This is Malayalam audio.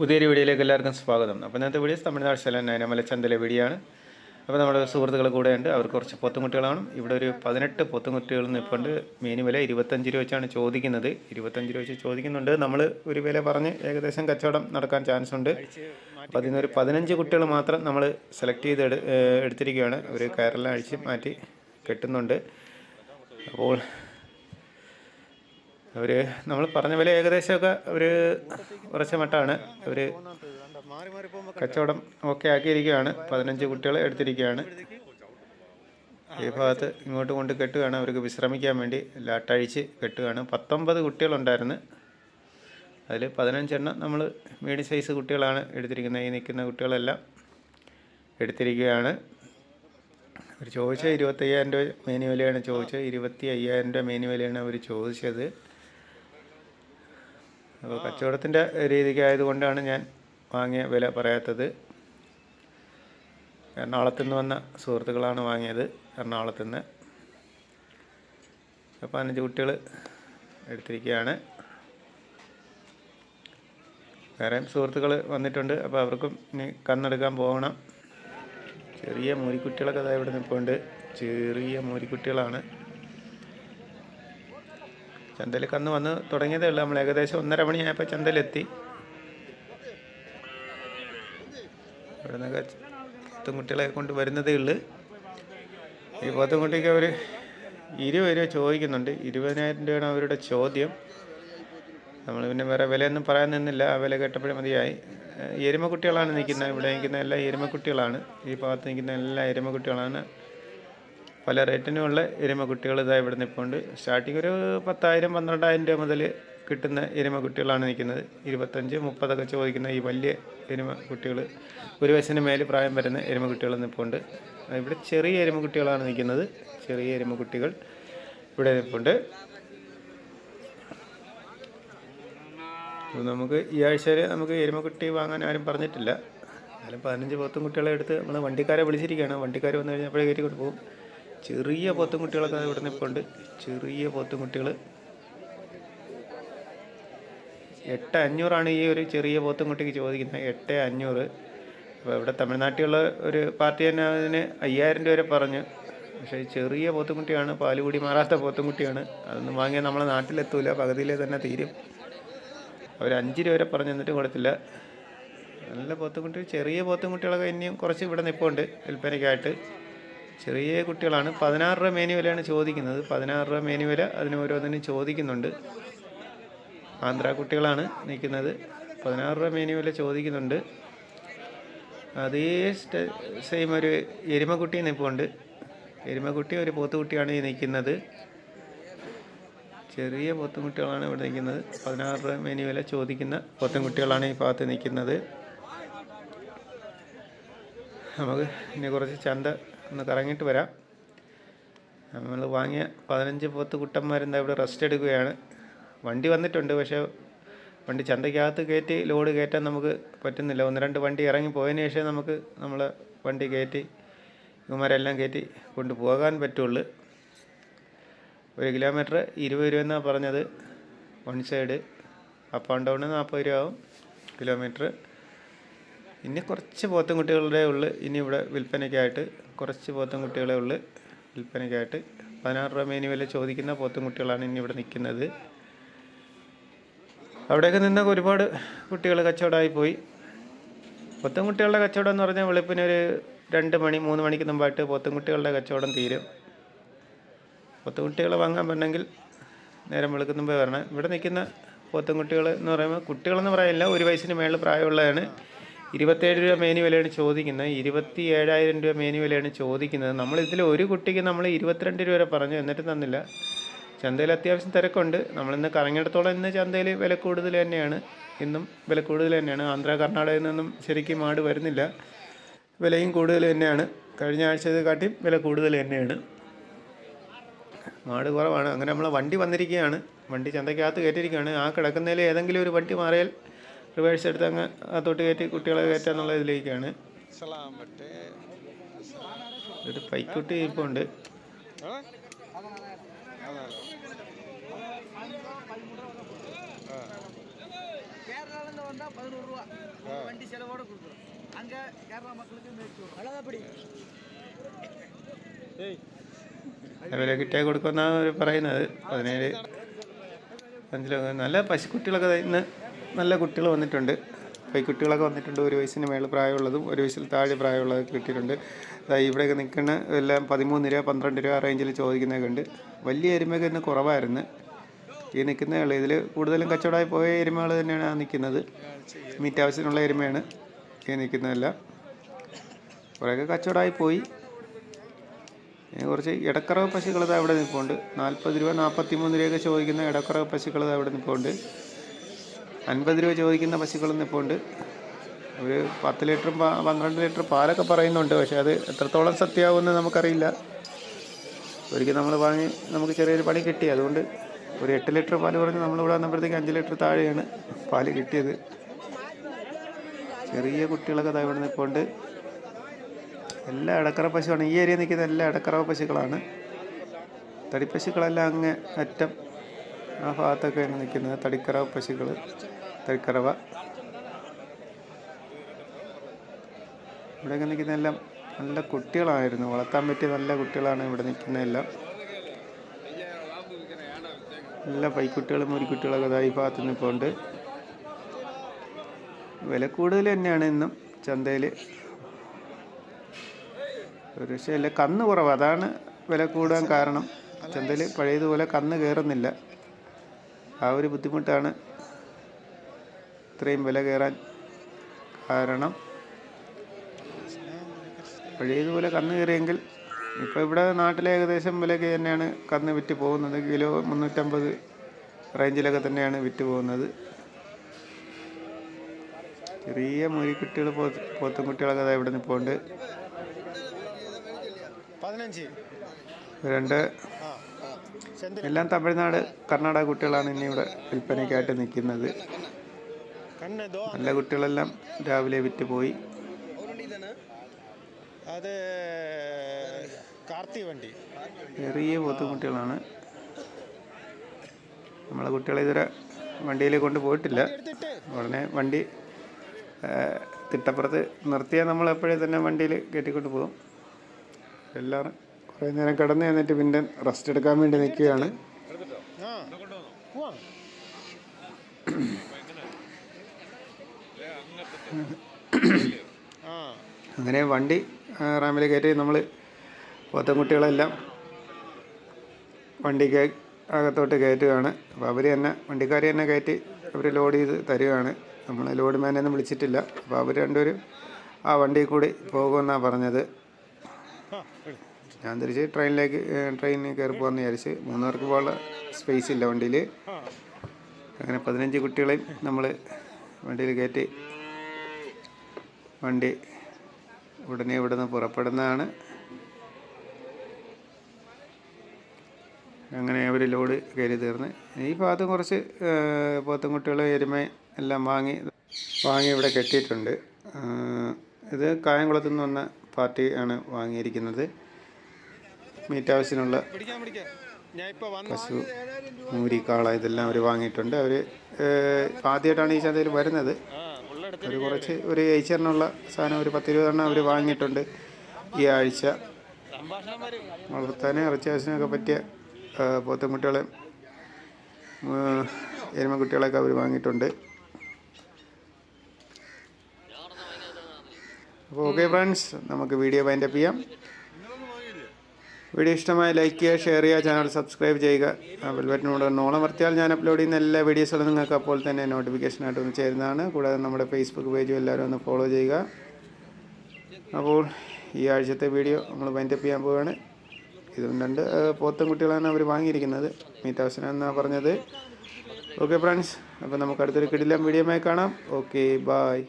പുതിയൊരു വീഡിയോയിലേക്ക് എല്ലാവർക്കും സ്വാഗതം. അപ്പോൾ ഇന്നത്തെ വീഡിയോസ് തമിഴ്നാട് സ്ഥലം നയനമലച്ചന്തലെ വീഡിയോ ആണ്. അപ്പോൾ നമ്മുടെ സുഹൃത്തുക്കൾ കൂടെ ഉണ്ട്. അവർക്ക് കുറച്ച് പൊത്തുമുട്ടികളാണ് ഇവിടെ ഒരു പതിനെട്ട് പൊത്തുമുട്ടികൾ നിൽപ്പുണ്ട് മീൻ വില ഇരുപത്തഞ്ച് രൂപ വെച്ചാണ് ചോദിക്കുന്നത്. ഇരുപത്തഞ്ച് രൂപ വെച്ച് ചോദിക്കുന്നുണ്ട്. നമ്മൾ ഒരു വില പറഞ്ഞ് ഏകദേശം കച്ചവടം നടക്കാൻ ചാൻസ് ഉണ്ട്. അപ്പോൾ അതിൽ നിന്നൊരു പതിനഞ്ച് കുട്ടികൾ മാത്രം നമ്മൾ സെലക്ട് ചെയ്ത് എടുത്തിരിക്കുകയാണ്. ഒരു കയറെല്ലാം അഴിച്ച് മാറ്റി കെട്ടുന്നുണ്ട്. അപ്പോൾ അവർ നമ്മൾ പറഞ്ഞ പോലെ ഏകദേശമൊക്കെ ഒരു കുറച്ച് മട്ടാണ്. അവർ കച്ചവടം ഓക്കെ ആക്കിയിരിക്കുകയാണ്. പതിനഞ്ച് കുട്ടികൾ എടുത്തിരിക്കുകയാണ്. ഈ ഭാഗത്ത് ഇങ്ങോട്ട് കൊണ്ട് കെട്ടുകയാണ്. അവർക്ക് വിശ്രമിക്കാൻ വേണ്ടി ലാട്ടഴിച്ച് കെട്ടുകയാണ്. പത്തൊമ്പത് കുട്ടികളുണ്ടായിരുന്നു. അതിൽ പതിനഞ്ചെണ്ണം നമ്മൾ മീഡിയം സൈസ് കുട്ടികളാണ് എടുത്തിരിക്കുന്നത്. ഈ നിൽക്കുന്ന കുട്ടികളെല്ലാം എടുത്തിരിക്കുകയാണ്. അവർ ചോദിച്ചത് ഇരുപത്തയ്യായിരം രൂപ മേനി വിലയാണ് ചോദിച്ചത് ഇരുപത്തി അയ്യായിരം രൂപ മേനി വിലയാണ് അവർ ചോദിച്ചത്. അപ്പോൾ കച്ചവടത്തിന്റെ രീതിക്ക് ആയതുകൊണ്ടാണ് ഞാൻ വാങ്ങിയ വില പറയാത്തത്. എറണാകുളത്തു നിന്ന് വന്ന സുഹൃത്തുക്കളാണ് വാങ്ങിയത് എറണാകുളത്തു നിന്ന് അപ്പോൾ പതിനഞ്ച് കുട്ടികൾ എടുത്തിരിക്കുകയാണ്. വേറെയും സുഹൃത്തുക്കൾ വന്നിട്ടുണ്ട്. അപ്പോൾ അവർക്കും ഇനി കന്നെടുക്കാൻ പോകണം. ചെറിയ മൂരിക്കുട്ടികളൊക്കെ അതായത് ഇവിടെ നിൽപ്പുണ്ട് ചെറിയ മൂരിക്കുട്ടികളാണ്. ചന്തയിൽ കന്ന് വന്ന് തുടങ്ങിയതേ ഉള്ളൂ. നമ്മൾ ഏകദേശം ഒന്നര മണിയായപ്പോൾ ചന്തയിലെത്തി. ഇവിടെ നിന്നൊക്കെ പോത്തുംകുട്ടികളെ കൊണ്ട് വരുന്നതേ ഉള്ളൂ. ഈ പോത്തുംകുട്ടിക്ക് അവർ ഇരുപത് രൂപ ചോദിക്കുന്നുണ്ട്. ഇരുപതിനായിരം രൂപയാണ് അവരുടെ ചോദ്യം. നമ്മൾ പിന്നെ വേറെ വിലയൊന്നും പറയാൻ നിന്നില്ല. ആ വില കേട്ടപ്പോഴേ മതിയായി. എരുമക്കുട്ടികളാണ് നിൽക്കുന്നത്. ഇവിടെ നിൽക്കുന്ന എല്ലാ എരുമക്കുട്ടികളാണ്. ഈ ഭാഗത്ത് നിൽക്കുന്ന എല്ലാ എരുമക്കുട്ടികളാണ് പല റേറ്റിനുമുള്ള എരുമക്കുട്ടികൾ ഇതാ ഇവിടെ നിൽപ്പുണ്ട് സ്റ്റാർട്ടിങ് ഒരു പത്തായിരം പന്ത്രണ്ടായിരം രൂപ മുതൽ കിട്ടുന്ന എരുമക്കുട്ടികളാണ് നിൽക്കുന്നത്. ഇരുപത്തഞ്ച് മുപ്പതൊക്കെ ചോദിക്കുന്ന ഈ വലിയ എരുമക്കുട്ടികൾ ഒരു വയസ്സിന് മേൽ പ്രായം വരുന്ന എരുമക്കുട്ടികൾ നിൽപ്പുണ്ട് ഇവിടെ ചെറിയ എരുമക്കുട്ടികളാണ് നിൽക്കുന്നത്. ചെറിയ എരുമക്കുട്ടികൾ ഇവിടെ നിൽപ്പുണ്ട് നമുക്ക് ഈ ആഴ്ച നമുക്ക് എരുമക്കുട്ടി വാങ്ങാൻ ആരും പറഞ്ഞിട്ടില്ല. എന്നാലും പതിനഞ്ച് പോത്തും കുട്ടികളെ എടുത്ത് നമ്മൾ വണ്ടിക്കാരെ വിളിച്ചിരിക്കുകയാണ്. വണ്ടിക്കാർ വന്നു കഴിഞ്ഞപ്പോഴേ കയറ്റി കൊണ്ട് പോകും. ചെറിയ പോത്തും കുട്ടികളൊക്കെ ഇവിടെ നിൽപ്പുണ്ട് ചെറിയ പോത്തും കുട്ടികൾ എട്ട് അഞ്ഞൂറാണ് ഈ ഒരു ചെറിയ പോത്തും കുട്ടിക്ക് ചോദിക്കുന്നത്. എട്ട് അഞ്ഞൂറ്. അപ്പോൾ ഇവിടെ തമിഴ്നാട്ടിലുള്ള ഒരു പാർട്ടി തന്നെ അതിന് അയ്യായിരം രൂപ വരെ പറഞ്ഞു. പക്ഷേ ചെറിയ പോത്തുംകുട്ടിയാണ് പാലുകൂടി മാറാത്ത പോത്തുംകുട്ടിയാണ്. അതൊന്നും വാങ്ങിയാൽ നമ്മളെ നാട്ടിലെത്തൂല പകുതിയിലെ തന്നെ തീരും. അവർ അഞ്ച് രൂപ വരെ പറഞ്ഞു എന്നിട്ട് കൊടുത്തില്ല. നല്ല പോത്തുംകുട്ടി ചെറിയ പോത്തുംകുട്ടികളൊക്കെ ഇനിയും കുറച്ച് ഇവിടെ നിൽപ്പുണ്ട് വിൽപ്പനയ്ക്കായിട്ട്. ചെറിയ കുട്ടികളാണ്. പതിനാറ് രൂപ മേനി വിലയാണ് ചോദിക്കുന്നത്. പതിനാറ് രൂപ മേനി വില അതിന് ഓരോന്നിനും ചോദിക്കുന്നുണ്ട്. ആന്ധ്ര കുട്ടികളാണ് നിൽക്കുന്നത്. പതിനാറ് രൂപ മേനി വില ചോദിക്കുന്നുണ്ട്. അതേ സെയിം ഒരു എരുമക്കുട്ടി നിൽപ്പുണ്ട്. എരുമക്കുട്ടി ഒരു പോത്തുകുട്ടിയാണ് ഈ നിൽക്കുന്നത്. ചെറിയ പോത്തുംകുട്ടികളാണ് ഇവിടെ നിൽക്കുന്നത്. പതിനാറ് രൂപ മേനി വില ചോദിക്കുന്ന പോത്തുംകുട്ടികളാണ് ഈ ഭാഗത്ത് നിൽക്കുന്നത്. നമുക്ക് ഇനി കുറച്ച് ചന്ത ഒന്ന് കറങ്ങിയിട്ട് വരാം. നമ്മൾ വാങ്ങിയ പതിനഞ്ച് പോത്ത് കുട്ടന്മാരെന്താ ഇവിടെ റെസ്റ്റ് എടുക്കുകയാണ്. വണ്ടി വന്നിട്ടുണ്ട് പക്ഷേ വണ്ടി ചന്തയ്ക്കകത്ത് കയറ്റി ലോഡ് കയറ്റാൻ നമുക്ക് പറ്റുന്നില്ല. ഒന്ന് രണ്ട് വണ്ടി ഇറങ്ങി പോയതിന് ശേഷം നമുക്ക് നമ്മൾ വണ്ടി കയറ്റി ഇവന്മാരെല്ലാം കയറ്റി കൊണ്ടുപോകാൻ പറ്റുള്ളൂ. ഒരു കിലോമീറ്റർ ഇരുപത് രൂപ എന്നാണ് പറഞ്ഞത്. One side up and down നാൽപ്പത് രൂപ ആവും കിലോമീറ്റർ ഇനി കുറച്ച് പോത്തുംകുട്ടികളുടെ ഉള്ളു ഇനി ഇവിടെ വിൽപ്പനയ്ക്കായിട്ട് കുറച്ച് പോത്തുംകുട്ടികളെ ഉള്ളു വിൽപ്പനയ്ക്കായിട്ട്. പതിനാറ് രൂപ മേനി വില ചോദിക്കുന്ന പോത്തുംകുട്ടികളാണ് ഇനി ഇവിടെ നിൽക്കുന്നത്. അവിടെയൊക്കെ നിന്നൊക്കെ ഒരുപാട് കുട്ടികൾ കച്ചവടമായി പോയി. പോത്തുംകുട്ടികളുടെ കച്ചവടം എന്ന് പറഞ്ഞാൽ വെളുപ്പിന് ഒരു രണ്ട് മണി മൂന്ന് മണിക്ക് മുമ്പായിട്ട് പോത്തുംകുട്ടികളുടെ കച്ചവടം തീരും. പോത്തുകുട്ടികളെ വാങ്ങാൻ പറ്റണമെങ്കിൽ നേരം വെളുക്കുന്ന മുമ്പേ വരണം. ഇവിടെ നിൽക്കുന്ന പോത്തുംകുട്ടികൾ എന്ന് പറയുമ്പോൾ കുട്ടികളെന്ന് പറയില്ല ഒരു വയസ്സിന് മേളിൽ പ്രായമുള്ളതാണ്. ഇരുപത്തേഴ് രൂപ മേനി വിലയാണ് ചോദിക്കുന്നത്. ഇരുപത്തി ഏഴായിരം രൂപ മേനി വിലയാണ് ചോദിക്കുന്നത്. നമ്മൾ ഇതിൽ ഒരു കുട്ടിക്ക് നമ്മൾ ഇരുപത്തിരണ്ട് രൂപ വരെ പറഞ്ഞു. എന്നിട്ട് തന്നില്ല. ചന്തയിൽ അത്യാവശ്യം തിരക്കുണ്ട്. നമ്മളിന്ന് കറങ്ങിയിടത്തോളം ഇന്ന് ചന്തയിൽ വില കൂടുതൽ തന്നെയാണ്. ഇന്നും വില കൂടുതൽ തന്നെയാണ്. ആന്ധ്ര കർണാടകയിൽ നിന്നും ശരിക്കും ആട് വരുന്നില്ല. വിലയും കൂടുതൽ തന്നെയാണ്. കഴിഞ്ഞ ആഴ്ചത്തെ കാട്ടി വില കൂടുതൽ തന്നെയാണ്. മാട് കുറവാണ്. അങ്ങനെ നമ്മളെ വണ്ടി വന്നിരിക്കുകയാണ്. വണ്ടി ചന്തയ്ക്കകത്ത് കയറ്റിയിരിക്കുകയാണ്. ആ കിടക്കുന്നതിൽ ഏതെങ്കിലും ഒരു വണ്ടി മാറിയാൽ റിവേഴ്സ് എടുത്ത് അങ്ങ് അകത്തോട്ട് കയറ്റി കുട്ടികളെ കയറ്റുക എന്നുള്ള ഇതിലേക്കാണ് ഒരു പൈക്കുട്ടി ഇപ്പോൾ ഉണ്ട് കേരള பஸ்ல வந்தா பதினோரு ரூபா வண்டி செலவோட கொடுக்குறோம் அங்க கேரளா மக்களுக்கு மேய்ச்சி அவ்வளோதான் വില കിട്ടിയാൽ കൊടുക്കുമെന്നാണ് അവർ പറയുന്നത് പതിനേഴ് അഞ്ചിലൊക്കെ നല്ല പശുക്കുട്ടികളൊക്കെ ദേ ഇന്ന് നല്ല കുട്ടികൾ വന്നിട്ടുണ്ട്. പൈക്കുട്ടികളൊക്കെ വന്നിട്ടുണ്ട്. ഒരു വയസ്സിന് മേളിൽ പ്രായമുള്ളതും ഒരു വയസ്സിൽ താഴെ പ്രായമുള്ളതൊക്കെ കിട്ടിയിട്ടുണ്ട്. ഇവിടെയൊക്കെ നിൽക്കുന്ന എല്ലാം പതിമൂന്ന് രൂപ പന്ത്രണ്ട് രൂപ റേഞ്ചിൽ ചോദിക്കുന്നതൊക്കെ ഉണ്ട് വലിയ എരുമയൊക്കെ ഇന്ന് കുറവായിരുന്നു. ഈ നിൽക്കുന്നയാൾ ഇതിൽ കൂടുതലും കച്ചവടമായി പോയ എരുമകൾ തന്നെയാണ് ആ നിൽക്കുന്നത്. മീറ്റ് ആവശ്യത്തിനുള്ള എരുമയാണ് ഈ നിൽക്കുന്നതെല്ലാം. കുറേയൊക്കെ കച്ചവടമായി പോയി. കുറച്ച് ഇടക്കറവ് പശുക്കൾ അവിടെ നിൽപ്പുണ്ട്. നാൽപ്പത് രൂപ നാൽപ്പത്തി മൂന്ന് രൂപയൊക്കെ ചോദിക്കുന്ന ഇടക്കറവ് പശുക്കൾ അവിടെ നിൽപ്പുണ്ട്. അൻപത് രൂപ ചോദിക്കുന്ന പശുക്കളൊന്നും ഇപ്പോൾ ഉണ്ട്. ഒരു പത്ത് ലിറ്ററും പന്ത്രണ്ട് ലിറ്റർ പാലൊക്കെ പറയുന്നുണ്ട്. പക്ഷേ അത് എത്രത്തോളം സത്യമാവുമെന്ന് നമുക്കറിയില്ല. ഒരിക്കൽ നമ്മൾ വാങ്ങി നമുക്ക് ചെറിയൊരു പണി കിട്ടി. അതുകൊണ്ട് ഒരു എട്ട് ലിറ്റർ പാൽ പറഞ്ഞ് നമ്മളിവിടെ വന്നപ്പോഴത്തേക്ക് അഞ്ച് ലിറ്റർ താഴെയാണ് പാൽ കിട്ടിയത്. ചെറിയ കുട്ടികളൊക്കെ ഇവിടെ നിൽപ്പുണ്ട്. എല്ലാ ഇടക്കറ പശുവാണ്. ഈ ഏരിയ നിൽക്കുന്ന എല്ലാ ഇടക്കറ പശുക്കളാണ്. തടിപ്പശുക്കളെല്ലാം അങ്ങ് അറ്റം ആ ഭാഗത്തൊക്കെയാണ് നിൽക്കുന്നത്. തടിക്കറ പശുക്കൾ തടിക്കറവ ഇവിടെയൊക്കെ നിൽക്കുന്ന എല്ലാം നല്ല കുട്ടികളായിരുന്നു. വളർത്താൻ പറ്റിയ നല്ല കുട്ടികളാണ് ഇവിടെ നിൽക്കുന്നതെല്ലാം എല്ലാ. പൈക്കുട്ടികളും മുരിക്കുട്ടികളൊക്കെ കുട്ടികളൊക്കെ ഈ ഭാഗത്ത് നിൽപ്പുണ്ട്. വില കൂടുതൽ തന്നെയാണ് ഇന്നും ചന്തയിൽ. ഒരു രക്ഷയില്ല കന്ന് കുറവ്. അതാണ് വില കൂടാൻ കാരണം. ചന്തയിൽ പഴയതുപോലെ കന്ന് കയറുന്നില്ല. ആ ഒരു ബുദ്ധിമുട്ടാണ് ഇത്രയും വില കയറാൻ കാരണം പഴയതുപോലെ കന്ന് കയറിയെങ്കിൽ ഇപ്പോൾ ഇവിടെ നാട്ടിലെ ഏകദേശം വിലയ്ക്ക് തന്നെയാണ് കന്ന് വിറ്റ് പോകുന്നത്. കിലോ മുന്നൂറ്റമ്പത് റേഞ്ചിലൊക്കെ തന്നെയാണ് വിറ്റ് പോകുന്നത്. ചെറിയ മുരിക്കുട്ടികൾ പോത്ത് പോത്തും കുട്ടികളൊക്കെ അതായത് ഇവിടെ നിൽപ്പുണ്ട് രണ്ട് എല്ലാം തമിഴ്നാട് കർണാടക കുട്ടികളാണ് ഇനി ഇവിടെ വിൽപ്പനയ്ക്കായിട്ട് നിൽക്കുന്നത്. നല്ല കുട്ടികളെല്ലാം രാവിലെ വിറ്റ് പോയി. അത് കാർത്തി വണ്ടി. ചെറിയ പോത്തുകുട്ടികളാണ് നമ്മളെ കുട്ടികളെ ഇതുവരെ വണ്ടിയിൽ കൊണ്ട് പോയിട്ടില്ല. ഉടനെ വണ്ടി തിട്ടപ്പുറത്ത് നിർത്തിയാൽ നമ്മൾ എപ്പോഴേ തന്നെ വണ്ടിയിൽ കയറ്റിക്കൊണ്ട് പോകും. എല്ലാവരും കുറേ നേരം കിടന്നു എന്നിട്ട് പിന്നെ റെസ്റ്റ് എടുക്കാൻ വേണ്ടി നിൽക്കുകയാണ് ആ പോവാം ആ അങ്ങനെ വണ്ടി റാമിൽ കയറ്റി നമ്മൾ പോത്തൻകുട്ടികളെല്ലാം വണ്ടിക്ക് അകത്തോട്ട് കയറ്റുകയാണ്. അപ്പോൾ അവർ തന്നെ വണ്ടിക്കാർ തന്നെ കയറ്റി അവർ ലോഡ് ചെയ്ത് തരികയാണ് നമ്മൾ ലോഡ് മാനൊന്നും വിളിച്ചിട്ടില്ല. അപ്പോൾ അവർ രണ്ടുപേരും ആ വണ്ടിയിൽ കൂടി പോകുമെന്നാണ് പറഞ്ഞത്. ഞാൻ തിരിച്ച് ട്രെയിനിലേക്ക് ട്രെയിനിൽ കയറി പോകാമെന്ന് വിചാരിച്ച് മൂന്നുപേർക്ക് പോകാനുള്ള സ്പേസ് ഇല്ല വണ്ടിയിൽ അങ്ങനെ പതിനഞ്ച് കുട്ടികളെയും നമ്മൾ വണ്ടിയിൽ കയറ്റി വണ്ടി ഉടനെ ഇവിടുന്ന് പുറപ്പെടുന്നതാണ്. അങ്ങനെ അവർ ലോഡ് കയറി തീർന്ന്. ഈ ഭാഗത്ത് കുറച്ച് പോത്തും കുട്ടികൾ എരുമ എല്ലാം വാങ്ങി വാങ്ങി ഇവിടെ കെട്ടിയിട്ടുണ്ട്. ഇത് കായംകുളത്തു നിന്ന് വന്ന പാർട്ടി ആണ് വാങ്ങിയിരിക്കുന്നത്. മീറ്റ് ആവശ്യത്തിനുള്ള പശു മൂരിക്കാള കാള ഇതെല്ലാം അവർ വാങ്ങിയിട്ടുണ്ട്. അവർ ആദ്യമായിട്ടാണ് ഈ ചന്തയിൽ വരുന്നത്. അവർ കുറച്ച് ഒരു ഏച്ചറിനുള്ള സാധനം ഒരു പത്ത് ഇരുപതെണ്ണം അവർ വാങ്ങിയിട്ടുണ്ട് ഈ ആഴ്ച. വളർത്താനും ഇറച്ചി ആവശ്യത്തിനൊക്കെ പറ്റിയ പോത്തൻകുട്ടികളെ പോത്തുംകുട്ടികളെ എരുമക്കുട്ടികളെയൊക്കെ അവർ വാങ്ങിയിട്ടുണ്ട്. അപ്പോൾ ഓക്കെ ഫ്രണ്ട്സ് നമുക്ക് വീഡിയോ വൈൻഡപ്പ് ചെയ്യാം. വീഡിയോ ഇഷ്ടമായ ലൈക്ക് ചെയ്യുക ഷെയർ ചെയ്യുക ചാനൽ സബ്സ്ക്രൈബ് ചെയ്യുക. ബെൽബറ്റിനോട് നോളം വർത്തിയാൽ ഞാൻ അപ്ലോഡ് ചെയ്യുന്ന എല്ലാ വീഡിയോസുകളും നിങ്ങൾക്ക് അപ്പോൾ തന്നെ നോട്ടിഫിക്കേഷനായിട്ട് ഒന്ന് ചേരുന്നതാണ്. കൂടാതെ നമ്മുടെ ഫേസ്ബുക്ക് പേജും എല്ലാവരും ഒന്ന് ഫോളോ ചെയ്യുക. അപ്പോൾ ഈ ആഴ്ചത്തെ വീഡിയോ നമ്മൾ വൈൻഡപ്പ് ചെയ്യാൻ പോവുകയാണ്. ഇതും രണ്ട് പോത്തും കുട്ടികളാണ് അവർ വാങ്ങിയിരിക്കുന്നത്. മീറ്റ് ഹൗസിന് എന്നാണ് പറഞ്ഞത്. ഓക്കെ ഫ്രണ്ട്സ് അപ്പോൾ നമുക്ക് അടുത്തൊരു കിടിലം വീഡിയോമായി കാണാം. Okay bye